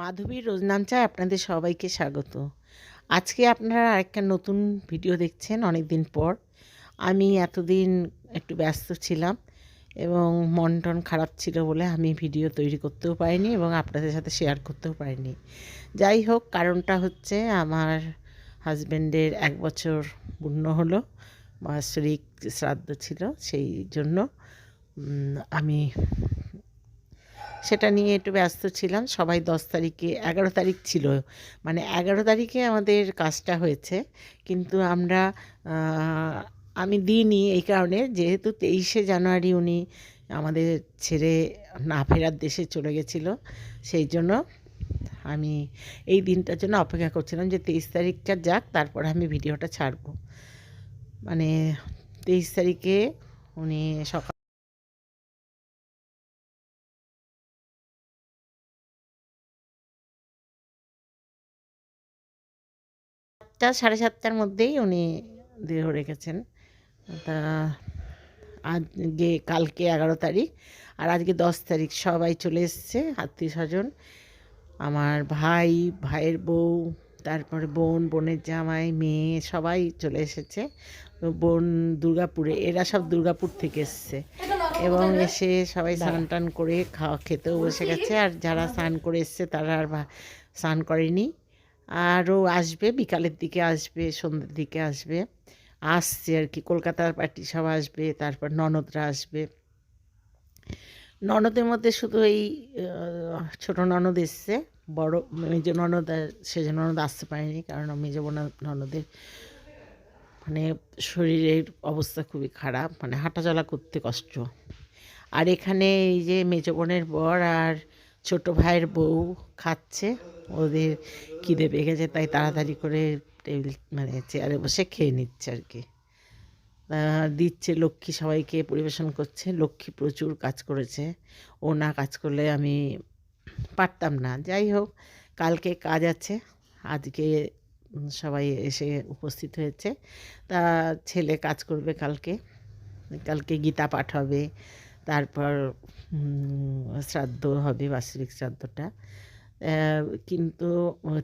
মাধবীর রোজনাম চায় আপনাদের সবাইকে স্বাগত। আজকে আপনারা আরেকটা নতুন ভিডিও দেখছেন অনেক দিন পর। আমি এতদিন একটু ব্যস্ত ছিলাম এবং মন টন খারাপ ছিল বলে আমি ভিডিও তৈরি করতেও পারিনি এবং আপনাদের সাথে শেয়ার করতেও পারিনি। যাই হোক, কারণটা হচ্ছে আমার হাজব্যান্ডের এক বছর পূর্ণ হলো বাৎসরিক শ্রাদ্ধ ছিল, সেই জন্য আমি সেটা নিয়ে একটু ব্যস্ত ছিলাম। সবাই দশ তারিখে, এগারো তারিখ ছিল। মানে এগারো তারিখে আমাদের কাজটা হয়েছে। কিন্তু আমরা আমি দিইনি এই কারণে। যেহেতু তেইশে জানুয়ারি উনি আমাদের ছেড়ে না ফেরার দেশে চলে গেছিল। সেই জন্য আমি এই দিনটার জন্য অপেক্ষা করছিলাম যে তেইশ তারিখটা যাক, তারপর আমি ভিডিওটা ছাড়বো। মানে তেইশ তারিখে উনি সকাল সাতটা সাড়ে সাতটার মধ্যেই উনি দেহ রেখেছেন। তা আজকে কালকে এগারো তারিখ আর আজকে দশ তারিখ সবাই চলে এসছে আত্মীয় স্বজন। আমার ভাই ভাইয়ের বউ তারপরে বোন বোনের জামাই মেয়ে সবাই চলে এসেছে। বোন দুর্গাপুরে এরা সব দুর্গাপুর থেকে এসছে। এবং এসে সবাই স্নান টান করে খাওয়া খেতেও বসে গেছে। আর যারা স্নান করে এসছে তারা আর স্নান করেনি। আরও আসবে, বিকালের দিকে আসবে, সন্ধ্যের দিকে আসবে। আসছে আর কি, কলকাতার পার্টি সব আসবে, তারপর ননদরা আসবে। ননদের মধ্যে শুধু এই ছোট ননদ এসছে, বড় মেজ ননদ সেজ ননদ আসতে পারেনি, কারণ মেজ ননদের মানে শরীরের অবস্থা খুবই খারাপ মানে হাঁটাচলা করতে কষ্ট। আর এখানে এই যে মেজ বোনের বর আর ছোট ভাইয়ের বউ খাচ্ছে। ওদের খিদে পেয়ে গেছে, তাই তাড়াতাড়ি করে টেবিল মানে চেয়ারে বসে খেয়ে নিচ্ছে আর কি। দিচ্ছে লক্ষ্মী সবাইকে, পরিবেশন করছে। লক্ষ্মী প্রচুর কাজ করেছে। ও না কাজ করলে আমি পারতাম না। যাই হোক, কালকে কাজ আছে। আজকে সবাই এসে উপস্থিত হয়েছে। তা ছেলে কাজ করবে কালকে। কালকে গীতা পাঠ হবে। তারপর শ্রাদ্ধ হবে, বাৎসরিক শ্রাদ্ধটা। কিন্তু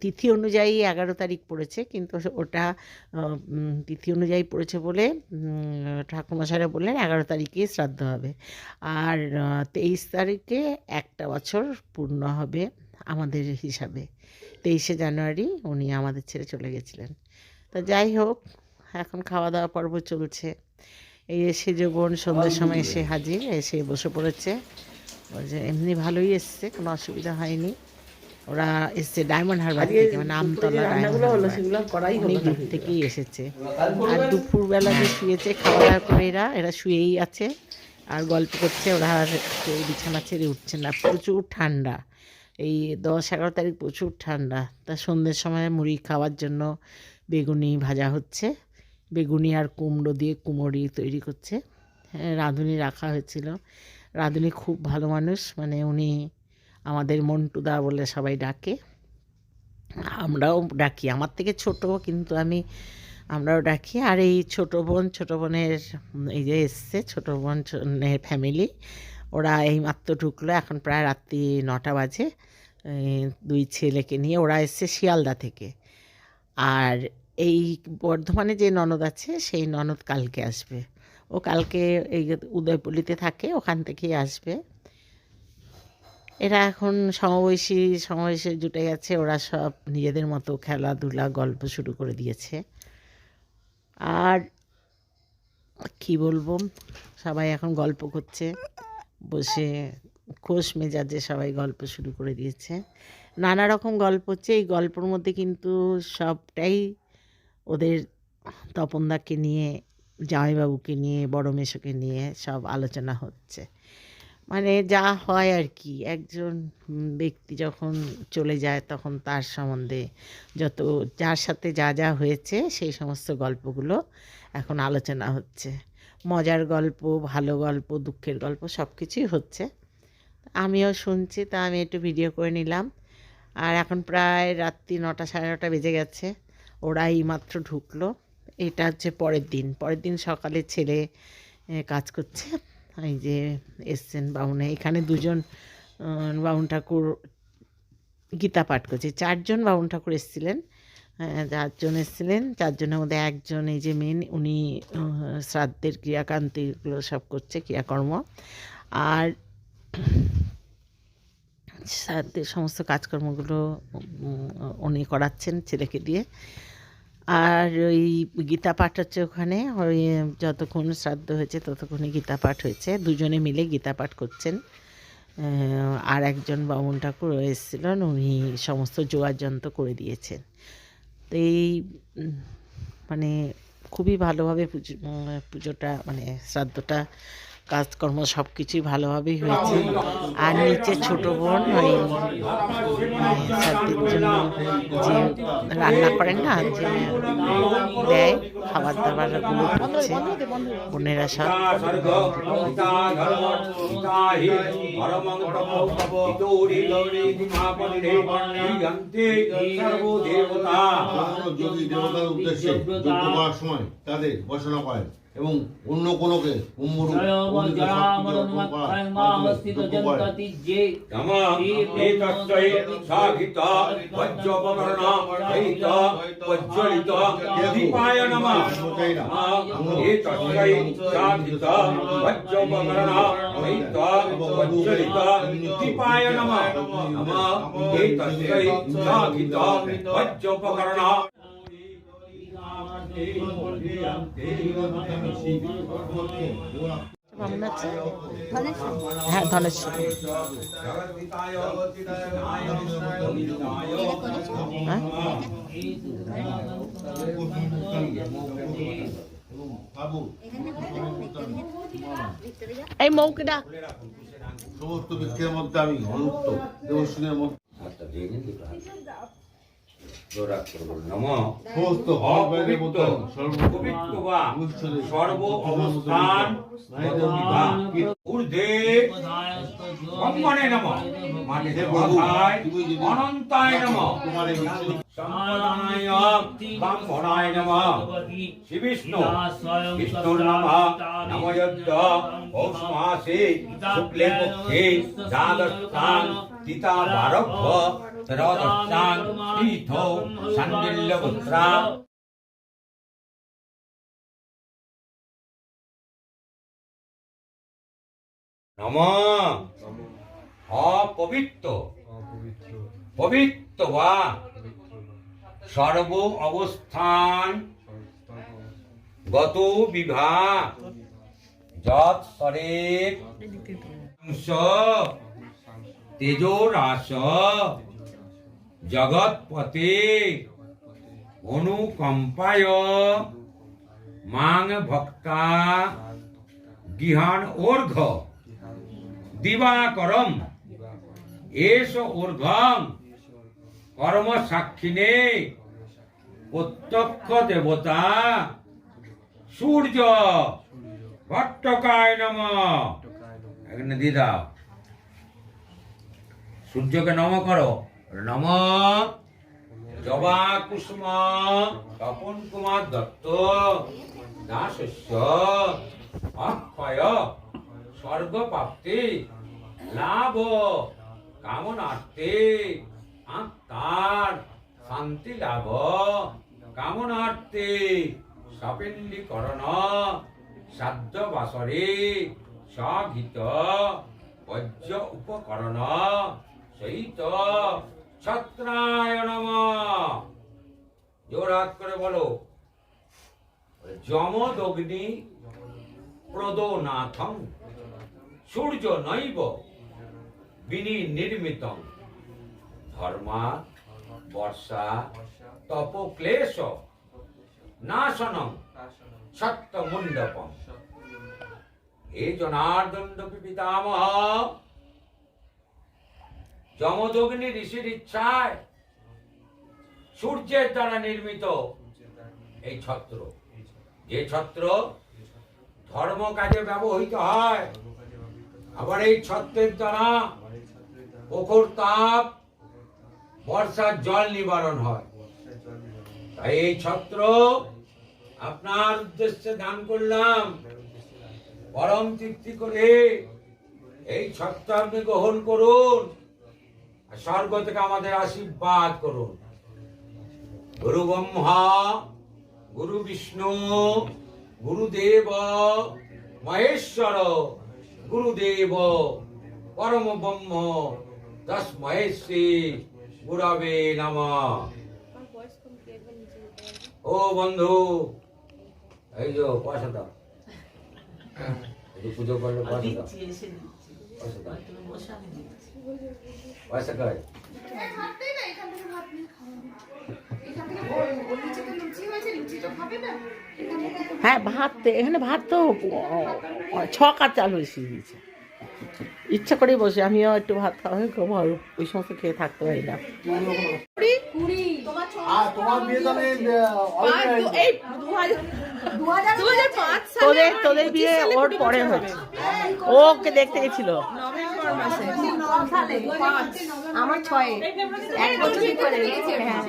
তিথি অনুযায়ী এগারো তারিখ পড়েছে কিন্তু ওটা তিথি অনুযায়ী পড়েছে বলে উম, ঠাকুরমশাইরা বললেন এগারো তারিখে শ্রাদ্ধ হবে। আর তেইশ তারিখে একটা বছর পূর্ণ হবে আমাদের হিসাবে। তেইশে জানুয়ারি উনি আমাদের ছেড়ে চলে গেছিলেন। তা যাই হোক এখন খাওয়া দাওয়া পর্ব চলছে। এই এসে যে বোন সন্ধ্যের সময় এসে হাজির এসে বসে পড়েছে। এমনি ভালোই এসছে কোনো অসুবিধা হয়নি। ওরা এসছে ডায়মন্ড হারবার থেকে মানে আমতলা অনেক দূর থেকেই এসেছে। আর দুপুরবেলা যে শুয়েছে খাওয়া দাওয়া করে এরা এরা শুয়েই আছে আর গল্প করছে ওরা আর বিছানা ছেড়ে উঠছে না প্রচুর ঠান্ডা। এই দশ এগারো তারিখ প্রচুর ঠান্ডা তা সন্ধ্যের সময় মুড়ি খাওয়ার জন্য বেগুনি ভাজা হচ্ছে। বেগুনি আর কুমড়ো দিয়ে কুমড়ি তৈরি করছে। হ্যাঁ, রাঁধুনি রাখা হয়েছিল। রাঁধুনি খুব ভালো মানুষ মানে উনি আমাদের মন্টুদা বলে সবাই ডাকে। আমরাও ডাকি। আমার থেকে ছোট, কিন্তু আমি, আমরাও ডাকি। আর এই ছোট বোন, ছোট বোনের, এই যে এসছে, ছোট বোনের ফ্যামিলি ওরা এই মাত্র ঢুকলো। এখন প্রায় রাত্রি নটা বাজে। দুই ছেলেকে নিয়ে ওরা এসছে শিয়ালদা থেকে। আর এই বর্ধমানে যে ননদ আছে, সেই ননদ কালকে আসবে। ও কালকে এই উদয়পল্লিতে থাকে, ওখান থেকেই আসবে। এরা এখন সমবয়সী, সমবয়সে জুটে গেছে। ওরা সব নিজেদের মতো খেলাধুলা, গল্প শুরু করে দিয়েছে। আর কি বলব? সবাই এখন গল্প করছে। বসে খোশ মেজাজে সবাই গল্প শুরু করে দিয়েছে। নানা রকম গল্প হচ্ছে। এই গল্পর মধ্যে কিন্তু সবটাই ওদের তপনদাকে নিয়ে, জামাইবাবুকে নিয়ে, বড় মেশোকে নিয়ে সব আলোচনা হচ্ছে। মানে যা হয় আর কি। একজন ব্যক্তি যখন চলে যায়, তখন তার সম্বন্ধে যত, যার সাথে যা যা হয়েছে, সেই সমস্ত গল্পগুলো এখন আলোচনা হচ্ছে। মজার গল্প, ভালো গল্প, দুঃখের গল্প সব কিছুই হচ্ছে। আমিও শুনছি, তা আমি একটু ভিডিও করে নিলাম। আর এখন প্রায় রাত্রি নটা, সাড়ে নটা বেজে গেছে। ওরা এইমাত্র ঢুকলো। এটা হচ্ছে পরের দিন। পরের দিন সকালে ছেলে কাজ করছে। এই যে এসছেন বাউনে। এখানে দুজন বাউন ঠাকুর গীতা পাঠ করছে। চারজন বামুন ঠাকুর এসেছিলেন চারজন এসেছিলেন। চারজনের মধ্যে একজন এই যে মেন উনি শ্রাদ্ধের ক্রিয়াকান্তিগুলো সব করছে, ক্রিয়াকর্ম। আর শ্রাদ্ধের সমস্ত কাজকর্মগুলো উনি করাচ্ছেন ছেলেকে দিয়ে। আর ওই গীতা পাঠ হচ্ছে ওখানে, ওই, যতক্ষণ শ্রাদ্ধ হয়েছে ততক্ষণই গীতা পাঠ হয়েছে। দুজনে মিলে গীতা পাঠ করছেন। আর একজন বামুন ঠাকুর এসেছিলেন, উনি সমস্ত যোগাযন্ত্র করে দিয়েছেন। তো এই মানে খুবই ভালোভাবে পুজো পুজোটা মানে শ্রাদ্ধটা কাজকর্ম সব কিছুই ভালোভাবেই হয়েছে আর নিচে ছোট বোন ওই মানে জন্য যে রান্না করেন না যে দেয় খাবার দাবারগুলো হচ্ছে বোনেরা সব সর্বদেবতা দেবতার উদ্দেশ্যে সময় তাদের বসানো করেন এবং অন্য কোনোকে কুম্ভরূপ হ্যাঁ ধনেশ্বর। হ্যাঁ? এই মৌকে সমস্ত বৃক্ষের মধ্যে আমি অনুক্ত দেবশ্রীর মধ্যে নম। সমস্ত ভগবানের মতো পবিত্র বা সর্ব অবস্থান ঊর্ধ্বে। ব্রহ্মণে নম। অনন্তায় নম। সম্পদানায় ব্রাহ্মণায় নম। শ্রী বিষ্ণু বিষ্ণুর নাম। নমযজ্ঞ পৌষ শুক্লে পক্ষে দ্বাদশাং তিতা বারভ্য ত্রয়োদশাং তীর্থ সান্ডিল্যপুত্রা নম। অপবিত্র। পবিত্র বা সর্ব অবস্থান গত বিভাগ যৎ শরের অংশ তেজরাস। জগৎপতে। অনুকম্পায়। মাং ভক্তা। গৃহান অর্ঘ দিবাকরম। এস ঊর্ধ্বম। কর্ম সাক্ষিণে প্রত্যক্ষ দেবতা। সূর্য। ভট্টকায় নম। এখানে সূর্যকে নম করো। নম। জবা কুসুম তপন কুমার দত্ত। দাসস্য। অক্ষয়। স্বর্গ প্রাপ্তি লাভ। কামনার্থে আত্মার শান্তি লাভ। কামনার্থে সাপিণ্ডীকরণ সাধ্য বাসরে স্বঘিত বজ্র উপকরণ, সহিত ছত্রায় নম জোরাত করে বলো, যমদগ্নি প্রদোনাথং, সূর্য নৈব বিনি নির্মিত ধর্মা বর্ষা তপক্লেশ নাশনম সত্য মণ্ডপম এই জনার্দণ্ড পিতামহ যমদগ্নি ঋষির ইচ্ছায় সূর্যের দ্বারা নির্মিত এই ছত্র। যে ছত্র ধর্ম কাজে ব্যবহৃত হয়। আবার এই ছত্রের দ্বারা প্রখর তাপ, বর্ষার জল নিবারণ হয়। তাই এই ছত্র আপনার উদ্দেশ্যে দান করলাম। পরম তৃপ্তি করে এই ছত্র আপনি গ্রহণ করুন স্বর্গ থেকে আমাদের আশীর্বাদ করুন। গুরু ব্রহ্মা, গুরু বিষ্ণু, গুরুদেব, মহেশ্বর গুরুদেব পরম ব্রহ্ম তস্মৈ শ্রী গুরবে নাম। ও বন্ধু এই যে পয়সা দাও। পুজো করলে পয়সা দাও। পয়সা দাও। পয়সা কয় হ্যাঁ ভাত তো এখানে ভাত তো ছকা চাল হয়েছে। দিয়েছে ইচ্ছা করেই বসে আমিও একটু ভাত খাওয়া হয় খুব ভালো। ওই সমস্ত খেয়ে থাকতে পারি না। এই তোদের তোদের বিয়ে ওর পরে হয়েছে। ও ওকে দেখতে গেছিল। আমার ছয়ে। এক বছর করে হ্যাঁ।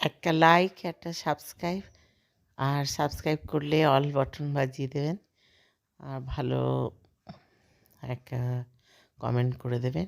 একটা লাইক একটা সাবস্ক্রাইব আর সাবস্ক্রাইব করলে অল বাটন বাজিয়ে দেবেন। আর ভালো একটা কমেন্ট করে দেবেন।